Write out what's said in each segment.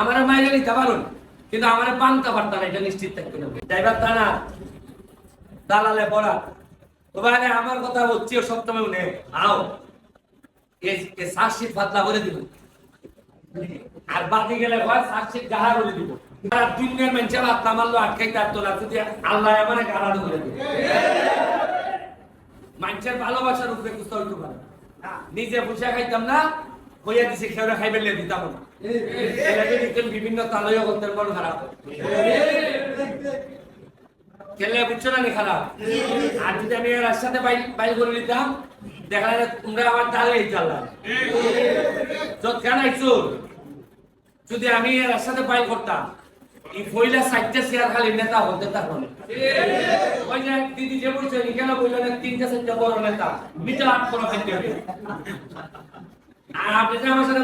আমার মাইরে নিতে পারুন, কিন্তু আমার পারতা না, এটা নিশ্চিত থাকতে হবে ড্রাইভার তা না, দালালে পড়া। তোমার আমার কথা হচ্ছে সপ্তমে উনি আও সার্কশিট করে দিব। আর বাকি গেলে দিব। দুনিয়ার মারলো আটকাই তার তো না যদি আল্লাহ আমার করে দিবে। মানুষের ভালোবাসার উপরে হইতে পারে। নিজে বসে খাইতাম না হইয়া দিছে লে দিতাম বিভিন্ন তালয় করতেন মন খারাপ খেলে বুঝছ না খারাপ আর যদি আমি এর সাথে বাইল বাইল করে দেখা যায় তোমরা তালে যত কেন আইছো, যদি আমি সাথে বাইল করতাম, এই পয়লা সাইডটা শেয়ার খালি নেতা হতে থাকব না ওই যে, দিদি যে বলছে কেন তিনটা বড় নেতা মিটা আট করে খাইতে আর আপনি যে আমার সাথে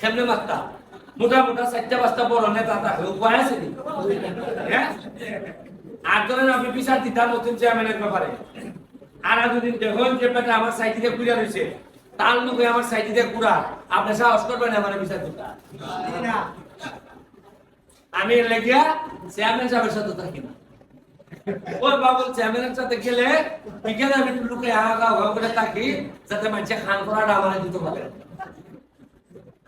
কেমনে মোটা মোটা চারটা পাঁচটা বড় নেতা থাকে উপায় আছে হ্যাঁ? আর ধরেন আপনি বিচার দিতাম নতুন চেয়ারম্যানের ব্যাপারে। আর যদি দেখুন যে বেটা আমার সাইড থেকে ঘুরে রয়েছে তার লোকে আমার সাইড থেকে ঘুরা আপনি সাহস করবেন আমার বিচার দিতা? আমি লেগিয়া চেয়ারম্যান সাহেবের সাথে থাকি না। ওই বাবুল চেয়ারম্যানের সাথে গেলে বিকেলে আমি লুকে আগা ঘর করে থাকি, যাতে মানুষে খান করাটা আমার দিতে পারে।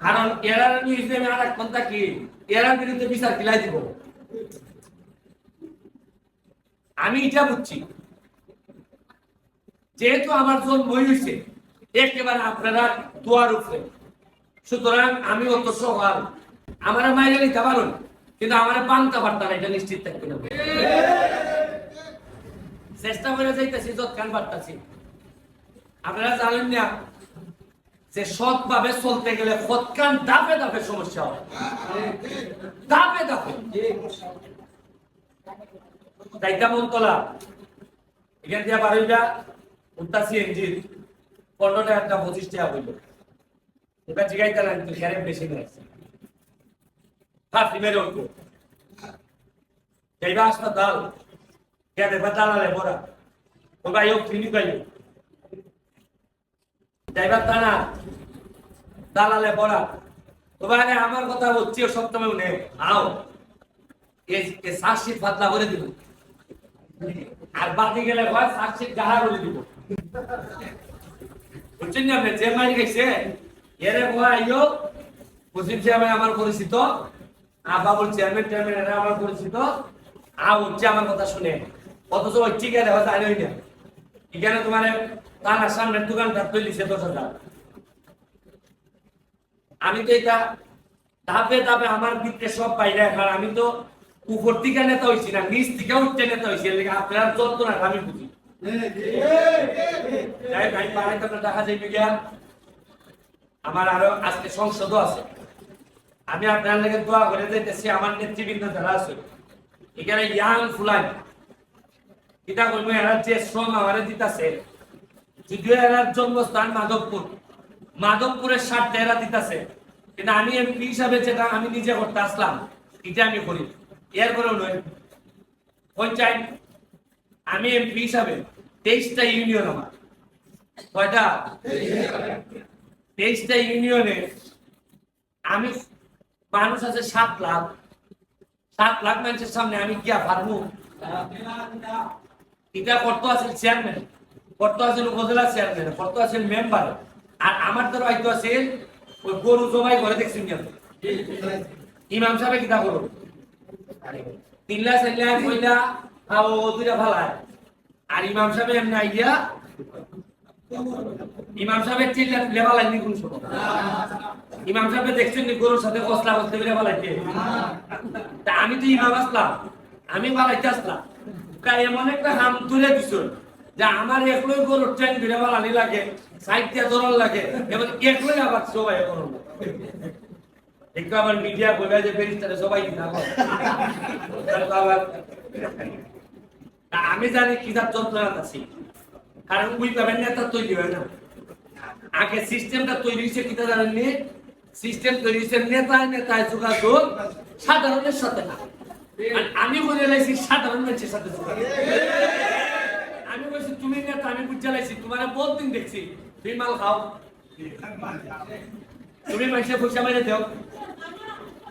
কারণ এরা আমি আর এখন থাকি, এরা বিরুদ্ধে বিচার দিব। আমি এটা বুঝছি। যেহেতু আমার জন্ম হয়েছে একেবারে আপনারা দোয়ার উপরে। সুতরাং আমি অত সকাল আমার নিতে পারুন, কিন্তু আমার পান্তা পারতা না, এটা নিশ্চিত থাকবে হবে চেষ্টা করে যাইতেছি যৎকান পারতাছি। আপনারা জানেন না যে সৎ ভাবে চলতে গেলে সৎকান দাপে দাপে সমস্যা হয়। দাপে দাপে দায়িত্ব মন্তলা এখান দিয়ে বারোইটা উত্তাসি এনজিন। পনেরোটা একটা পঁচিশ টাকা হইল। এবার জিগাইতে কিন্তু খেরে বেশি নেই ফাঁসি মেরে উঠবো। যাইবা হাসপাতাল। কে দেখবা দালালে পড়া ও ভাই ও ক্লিনিক পাইল যাইবা তা না দালালে পড়া তো ভাই আমার কথা হচ্ছে সপ্তমে উনি আও এই সার্কশিট ফাতলা করে দিব আর বাকি গেলে হয় সার্কশিট গাহা করে দিব। বুঝছেন না যে মারি গেছে এরে আইও মুসলিম চেয়ারম্যান আমার পরিচিত আর বাবুল চেয়ারম্যান চেয়ারম্যান, এরা আমার পরিচিত। আ হচ্ছে আমার কথা শুনে। অথচ ওই টিকা দেওয়া জানোই না এখানে তোমার তার সামনের দশ হাজার। আমি তো এটা ধাপে ধাপে আমার সব আমি তো উপর থেকে নেতা হয়েছি না, নিচ থেকে উঠতে নেতা হয়েছি আপনার যত না আমি বুঝি। ভাই পাড়ায় তো দেখা যাইবে আমার আরও আজকে সংসদও আছে। আমি আপনার লেগে দোয়া করে যাইতেছি, আমার নেতৃবৃন্দ যারা আছে, এখানে ইয়াং ফুলান। এটা করব এরা যে শ্রম আমারে দিতাছে, যদিও এরার জন্মস্থান মাধবপুর, মাধবপুরের স্বার্থে এরা দিতাছে, কিন্তু আমি এমপি হিসাবে যেটা আমি নিজে করতে আসলাম, এটা আমি করি। এর করেও নয় পঞ্চায়েত, আমি এমপি হিসাবে তেইশটা ইউনিয়ন আমার। কয়টা? তেইশটা ইউনিয়নে আমি মানুষ আছে সাত লাখ সাত লাখ মানুষের সামনে আমি গিয়া পারব। এটা করতে আছেন চেয়ারম্যান করতে আছেন উপজেলা চেয়ারম্যান করতে আছেন মেম্বার আর আমার তো হয়তো আছে ওই গরু জবাই করে দেখছি ইমাম সাহেব কিতা করো তিনলা চাইলা কইলা খাও, দুইটা ভালায় আর ইমাম সাহেব এমনি আইয়া ইমাম সাহেবের চিল্লা তুলে ভালাইনি কোন সময়? ইমাম সাহেব দেখছেন নি গরুর সাথে কসলা করতে পেরে ভালাইতে আমি তো ইমাম আসলাম, আমি ভালাইতে আসলাম। এমন একটা হাম তুলে যে আমার একলোই গরুর ট্রেন ভিড়ে লাগে লাগে একলোই আবার সবাই একটু মিডিয়া বলে যে সবাই আমি জানি কি তার যন্ত্রণা আছি। কারণ ওই পাবেন নেতা তৈরি হয় না। আগে সিস্টেমটা তৈরি হয়েছে কিতা জানেননি? সিস্টেম তৈরি হয়েছে নেতায় নেতায় যোগাযোগ, সাধারণের সাথে না। আমি লাইছি সাধারণ মানুষের সাথে আমি তুমি নেতা আমি তোমার বহুত দিন দেখছি। তুমি মাল খাও। তুমি মানুষের পয়সা মেরে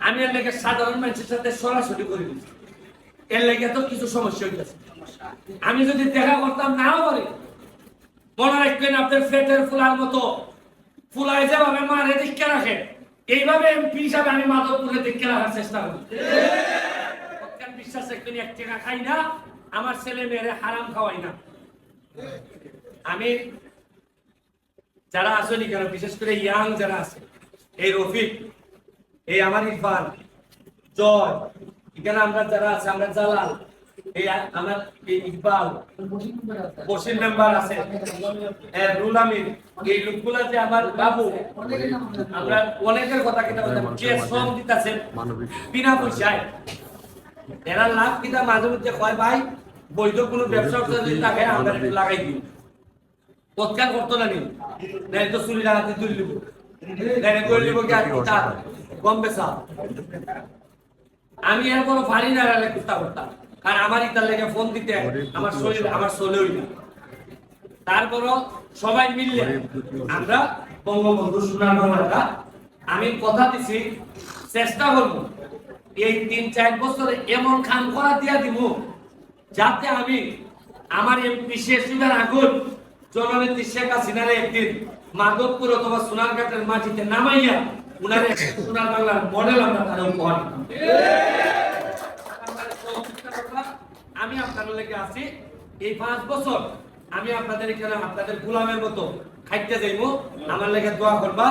আমি এর লেগে সাধারণ মানুষের সাথে সরাসরি করি। এর লেগে তো কিছু সমস্যা হইতেছে। আমি যদি দেখা করতাম নাও পারি। মনে রাখবেন আপনার ফ্লেটের ফুলার মতো। ফুলায় যেভাবে মারে দিকে রাখে এইভাবে এমপি হিসাবে আমি মাধবপুরে দিকে রাখার চেষ্টা করি। বিশ্বাস একদিন এক টাকা খাই না আমার ছেলে মেয়েরে হারাম খাওয়াই না। আমি যারা আছেন এখানে বিশেষ করে ইয়াং যারা আছে এই রফিক এই আমার ইরফান জয় এখানে আমরা যারা আছে আমরা জালাল এই আমার এই ইকবাল বসির মেম্বার আছে রুল আমিন এই লোকগুলা যে আমার বাবু আমরা অনেকের কথা কিনা বলতাম কে শ্রম দিতেছে বিনা পয়সায়। এরা লাভ কিনা মাঝে মধ্যে কয়, ভাই, বৈধ কোনো ব্যবসা যদি আমরা একটু লাগাই দিই। করতো না নাই তো চুরি লাগাতে লিব নাই লিব কি আর কম বেসা আমি এরপর পারি না কুস্তা করতাম। কারণ আমার ইতার লেগে ফোন দিতে আমার শরীর, আমার চলেই না তারপরও সবাই মিললে আমরা বঙ্গবন্ধু বাংলাটা আমি কথা দিছি, চেষ্টা করব। এই তিন চার বছরে এমন খান করা দিয়া দিব যাতে আমি আমার এমপি শেষ হইবার আগুন, জননেত্রী শেখ হাসিনার একদিন মাধবপুর অথবা সোনারঘাটের মাটিতে নামাইয়া উনার সোনার বাংলার মডেল আমরা তারা উপহার। আমি আপনাদের লেগে আছি। এই পাঁচ বছর আমি আপনাদের এখানে আপনাদের গোলামের মতো খাইতে যাইবো। আমার লেগে দোয়া করবা।